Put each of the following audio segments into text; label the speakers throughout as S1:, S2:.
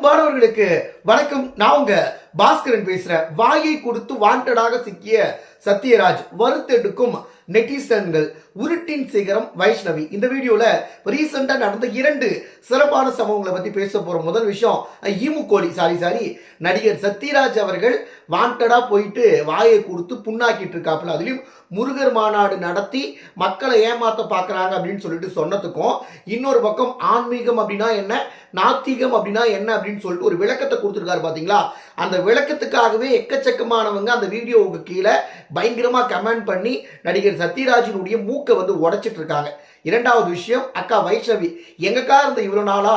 S1: மாணவர்களுக்கு வணக்கம். நான் உங்க பாஸ்கரன் பேசுற வாயை கொடுத்து வாண்டடாக சிக்கிய சத்யராஜ் வருத்தெடுக்கும் நெட்டிசன்கள் உருட்டின் சிகரம் வைஷ்ணவி. இந்த வீடியோல ரீசெண்டா நடந்த இரண்டு சிறப்பான சம்பவங்களை பத்தி பேச போற முதல் விஷயம் ஈமு கோழி சாரி சாரி. நடிகர் சத்யராஜ் அவர்கள் வாண்டடா போயிட்டு வாயை கொடுத்து புண்ணாக்கிட்டு இருக்காப்புல. அதுலயும் முருகர் மாநாடு நடத்தி மக்களை ஏமாத்த பார்க்கறாங்க அப்படின்னு சொல்லிட்டு சொன்னதுக்கும் இன்னொரு பக்கம் ஆன்மீகம் அப்படின்னா என்ன நாத்திகம் அப்படின்னா என்ன அப்படின்னு சொல்லிட்டு ஒரு விளக்கத்தை கொடுத்துருக்காரு பாத்தீங்களா? அந்த விளக்கத்துக்காகவே எக்கச்சக்கமானவங்க அந்த வீடியோவுக்கு கீழே பயங்கரமாக கமெண்ட் பண்ணி நடிகர் சத்யராஜினுடைய மூக்கை வந்து உடைச்சிட்டு இருக்காங்க. இரண்டாவது விஷயம் அக்கா வைஷ்ணவி எங்கக்கா இருந்த இவ்வளோ நாளா?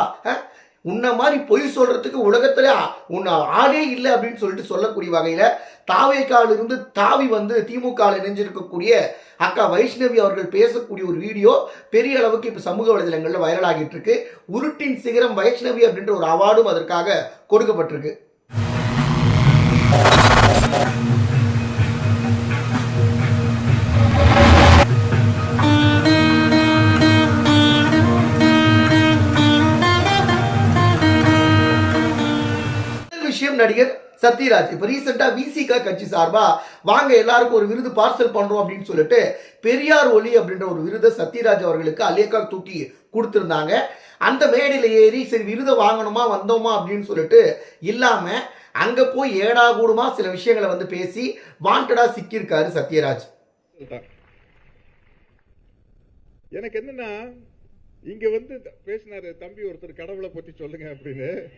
S1: உன்னை மாதிரி பொய் சொல்றதுக்கு உலகத்துல உன்னை ஆளே இல்லை அப்படின்னு சொல்லிட்டு சொல்லக்கூடிய வகையில தாவேக்கால இருந்து தாவி வந்து திமுக இணைஞ்சிருக்கக்கூடிய அக்கா வைஷ்ணவி அவர்கள் பேசக்கூடிய ஒரு வீடியோ பெரிய அளவுக்கு இப்ப சமூக வலைதளங்கள்ல வைரல் ஆகிட்டு இருக்கு. உருட்டின் சிகரம் வைஷ்ணவி அப்படின்ற ஒரு அவார்டும் அதற்காக கொடுக்கப்பட்டிருக்கு. விஷயம் நடிகர் சத்யராஜ். இப்போ ரீசெண்டாக விசிகா கட்சி சார்பா வாங்க எல்லாருக்கும் ஒரு விருது பார்சல் பண்றோம் அப்படின்னு சொல்லிட்டு பெரியார் ஒலி அப்படின்ற ஒரு விருதை சத்யராஜ் அவர்களுக்கு அலேக்கா தூக்கி கொடுத்துருந்தாங்க. அந்த மேடையில் ஏறி சரி விருதை வாங்கணுமா வந்தோமா அப்படின்னு சொல்லிட்டு இல்லாமல் அங்க போய் ஏடா கூடுமா? சில விஷயங்களை வந்து பேசி வாண்டடா சிக்கியிருக்காரு சத்யராஜ்.
S2: எனக்கு என்னன்னா இங்க வந்து த- பேசினாரு தம்பி ஒருத்தர் கடவுளை பத்தி சொல்லுங்க அப்படின்னு.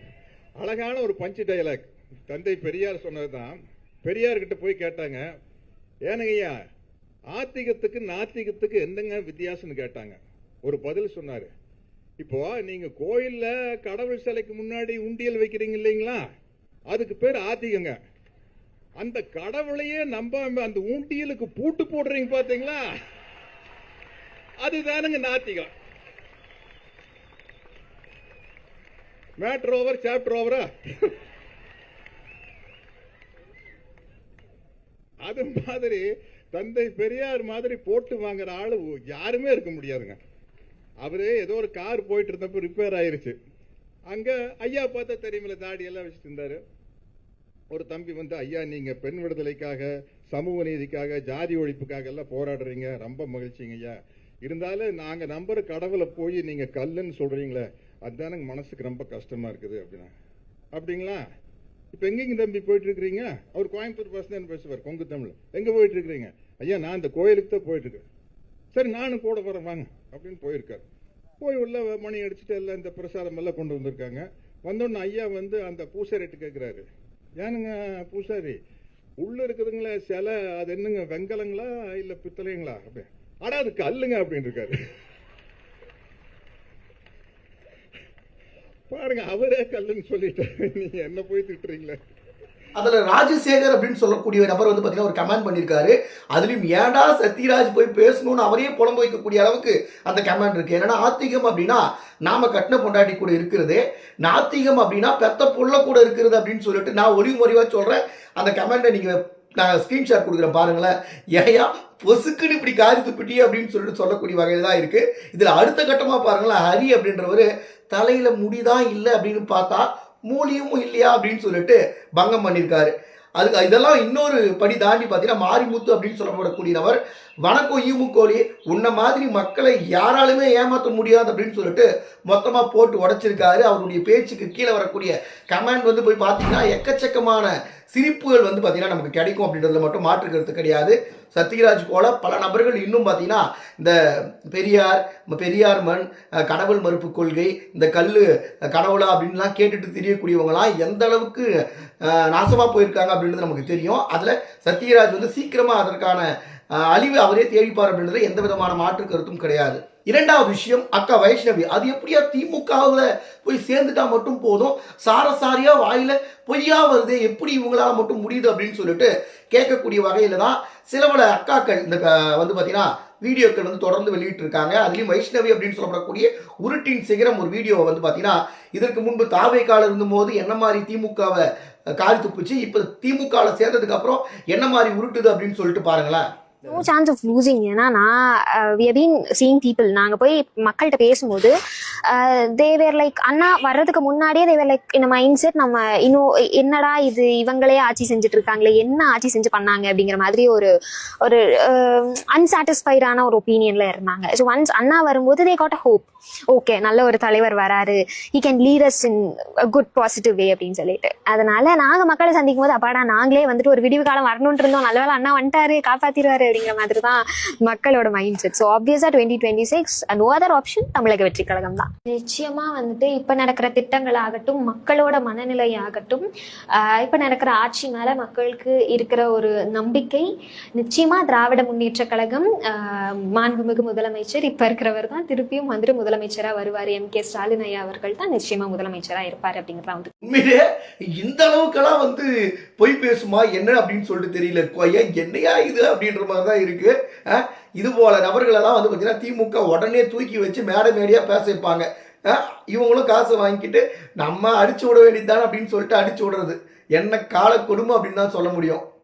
S2: அழகான ஒரு பஞ்சு டைலாக் தந்தை பெரியார் சொன்னதுதான். பெரியார் கிட்ட போய் கேட்டாங்க. ஏனுங்கய்யா ஆத்திகத்துக்கு நாத்திகத்துக்கு என்னங்க வித்தியாசம்னு கேட்டாங்க. ஒரு பதில் சொன்னாரு. இப்போ நீங்க கோயில்ல கடவுள் சிலைக்கு முன்னாடி உண்டியல் வைக்கிறீங்க இல்லைங்களா? அதுக்கு பேர் ஆத்திகங்க. அந்த கடவுளையே நம்பாம அந்த ஊண்டியலுக்கு பூட்டு போடுறீங்க பாத்தீங்களா? அதுதானுங்க நாத்திகம் மேட்ரு ஓவர் சாப்டர் ஓவரா அது மாதிரி தந்தை பெரியார் மாதிரி போட்டு வாங்குற ஆளு யாருமே இருக்க முடியாதுங்க. அவரு ஏதோ ஒரு கார் போயிட்டு இருந்தப்ப ரிப்பேர் ஆயிருச்சு. அங்க ஐயா பார்த்தா தெரியுமில்ல தாடி எல்லாம் வச்சுட்டு இருந்தாரு. ஒரு தம்பி வந்து ஐயா நீங்க பெண் விடுதலைக்காக சமூக நீதிக்காக ஜாதி ஒழிப்புக்காக எல்லாம் போராடுறீங்க. ரொம்ப மகிழ்ச்சிங்க ஐயா. இருந்தாலும் நாங்க நம்புற கடவுளை போய் நீங்க கல்லுன்னு சொல்றீங்களே அதுதானங்க மனசுக்கு ரொம்ப கஷ்டமா இருக்குது அப்படின்னா. அப்படிங்களா? இப்ப எங்கேங்க தம்பி போயிட்டு இருக்கிறீங்க அவர் கோயம்புத்தூர் பஸ் தான் பேசுவார் கொங்கு தமிழ். எங்க போயிட்டு இருக்கிறீங்க ஐயா நான் இந்த கோயிலுக்கு தான் போயிட்டு இருக்கேன் சரி நானும் கூட வரேன் வாங்க அப்படின்னு போயிருக்காரு. போய் உள்ள மணி அடிச்சுட்டு எல்லாம் இந்த பிரசாதம் எல்லாம் கொண்டு வந்திருக்காங்க. வந்தோடனே ஐயா வந்து அந்த பூசாரிட்டு கேட்குறாரு ஏனுங்க பூசாரி? உள்ள இருக்குதுங்களே சிலை அது என்னங்க வெங்கலங்களா இல்ல பித்தளைங்களா? அப்படி ஆனா அது கல்லுங்க அப்படின்னு இருக்காரு பாருங்க அவரே கல்லுன்னு சொல்லிட்டாரு. நீங்க என்ன போய் திட்டுறீங்களே?
S1: அதில் ராஜசேகர் அப்படின்னு சொல்லக்கூடிய நபர் வந்து பார்த்தீங்கன்னா ஒரு கமெண்ட் பண்ணியிருக்காரு அதுலேயும் ஏன்டா சத்யராஜ் போய் பேசணும்னு அவரையே புலம்ப வைக்கக்கூடிய அளவுக்கு அந்த கமெண்ட் இருக்குது ஏன்னா ஆத்திகம் அப்படின்னா நாம் கட்டின பொண்டாட்டி கூட இருக்கிறது. நாத்திகம் அப்படின்னா பெத்த புள்ள கூட இருக்கிறது அப்படின்னு சொல்லிட்டு நான் ஒளிவு முறைவாக சொல்கிறேன் அந்த கமெண்ட்டை நீங்கள் நான் ஸ்க்ரீன்ஷாட் கொடுக்குறேன் பாருங்களேன். ஏயா பொசுக்குன்னு இப்படி காரி துப்பிட்டியே அப்படின்னு சொல்லிட்டு சொல்லக்கூடிய வகையில் தான் இருக்குது இதில் அடுத்த கட்டமாக பாருங்களேன் ஹரி அப்படின்றவர் தலையில் முடிதான் இல்லை அப்படின்னு பார்த்தா மூலியும் இல்லையா அப்படின்னு சொல்லிட்டு பங்கம் பண்ணியிருக்காரு. அதுக்கு இதெல்லாம் இன்னொரு படி தாண்டி பார்த்தீங்கன்னா மாரிமுத்து அப்படின்னு சொல்லப்படக்கூடியவர் நபர் வணக்கம் ஈமுக்கோழி உன்னை மாதிரி மக்களை யாராலுமே ஏமாற்ற முடியாது அப்படின்னு சொல்லிட்டு மொத்தமாக போட்டு உடைச்சிருக்காரு. அவருடைய பேச்சுக்கு கீழே வரக்கூடிய கமெண்ட் வந்து போய் பார்த்தீங்கன்னா எக்கச்சக்கமான சிரிப்புகள் வந்து பார்த்தீங்கன்னா நமக்கு கிடைக்கும் அப்படின்றதுல மட்டும் மாற்றுக்கிறது கிடையாது. சத்யராஜ் போல பல நபர்கள் இன்னும் பார்த்தீங்கன்னா இந்த பெரியார் பெரியார் மண் கடவுள் மறுப்பு கொள்கை இந்த கல் கடவுளா அப்படின்லாம் கேட்டுட்டு தெரியக்கூடியவங்களாம் எந்த அளவுக்கு நாசமாக போயிருக்காங்க அப்படின்றது நமக்கு தெரியும். அதில் சத்யராஜ் வந்து சீக்கிரமாக அதற்கான அழிவு அவரே தேடிப்பார் அப்படின்றது எந்த விதமான மாற்று கருத்தும் கிடையாது. இரண்டாவது விஷயம் அக்கா வைஷ்ணவி. அது எப்படியா திமுகவில் போய் சேர்ந்துட்டா மட்டும் போதும். சாரசாரியா வாயில பொய்யா வருது எப்படி இவங்களால மட்டும் முடியுது அப்படின்னு சொல்லிட்டு கேட்கக்கூடிய வகையில தான் சில பல அக்காக்கள் இந்த வந்து பார்த்தீங்கன்னா வீடியோக்கள் வந்து தொடர்ந்து வெளியிட்டு இருக்காங்க அதுலேயும் வைஷ்ணவி அப்படின்னு சொல்லப்படக்கூடிய உருட்டின் சிகரம் ஒரு வீடியோவை வந்து பார்த்தீங்கன்னா இதற்கு முன்பு தாவேக்கால இருந்தபோது என்ன மாதிரி திமுகவை காரி துப்புச்சு இப்போ திமுகவில் சேர்ந்ததுக்கு அப்புறம் என்ன மாதிரி உருட்டுது அப்படின்னு சொல்லிட்டு பாருங்களேன்.
S3: நோ சான்ஸ் ஆஃப் லூசிங் ஏன்னா நான் வி பீன் சீங் பீப்புள் நாங்கள் போய் மக்கள்கிட்ட பேசும்போது தேவேர் லைக் அண்ணா வர்றதுக்கு முன்னாடியே தேவர் லைக் இந்த மைண்ட் செட் நம்ம இன்னும் என்னடா இது இவங்களே ஆட்சி செஞ்சுட்டு இருக்காங்களே என்ன ஆட்சி செஞ்சு பண்ணாங்க? அப்படிங்கிற மாதிரி ஒரு ஒரு அன்சாட்டிஸ்ஃபைடான ஒரு ஒப்பீனியன்ல இருந்தாங்க. ஸோ ஒன்ஸ் அண்ணா வரும்போது they got a hope okay நல்ல ஒரு தலைவர் வராரு. He can lead us in good positive way அப்படின்னு சொல்லிட்டு. அதனால நாங்க மக்களை சந்திக்கும் போது அப்பாடா நாங்களே வந்துட்டு ஒரு விடிவு காலம் வரணும்னு இருந்தோம். நல்ல வேளை அண்ணா வந்துட்டாரு காப்பாத்திடுவாரு அப்படிங்கிற மாதிரி தான் மக்களோட mind set so obviously twenty twenty six no other option Tamizhaga Vettri Kazhagam தான். நிச்சயமா வந்துட்டு இப்ப நடக்கிற திட்டங்கள் ஆகட்டும் மக்களோட மனநிலை ஆகட்டும் ஆஹ் இப்ப நடக்கிற ஆட்சி மேல மக்களுக்கு இருக்கிற ஒரு நம்பிக்கை நிச்சயமா திராவிட முன்னேற்ற கழகம் ஆஹ் மாண்புமிகு முதலமைச்சர் இப்ப இருக்கிறவர் தான் திருப்பியும் வந்துட்டு முதலமைச்சரா வருவார். எம். கே. ஸ்டாலின் ஐயா அவர்கள் தான் நிச்சயமா முதலமைச்சரா இருப்பார் அப்படிங்கிறத வந்து
S1: உண்மையிலே இந்த அளவுக்கெல்லாம் வந்து பொய் பேசுமா என்ன அப்படின்னு சொல்லிட்டு தெரியல. கொய்யா என்னையா இது அப்படின்ற மாதிரி தான் இருக்கு. அஹ், இது போல நபர்களெல்லாம் வந்து பார்த்தீங்கன்னா திமுக உடனே தூக்கி வச்சு மேடை மேடையா பேச வைப்பாங்க. இவங்களும் காசு வாங்கிக்கிட்டு நம்ம அடிச்சு விட வேண்டியதுதானே அப்படின்னு சொல்லிட்டு அடிச்சு விடுறது. என்ன கால கொடுமை அப்படின்னு தான் சொல்ல முடியும்.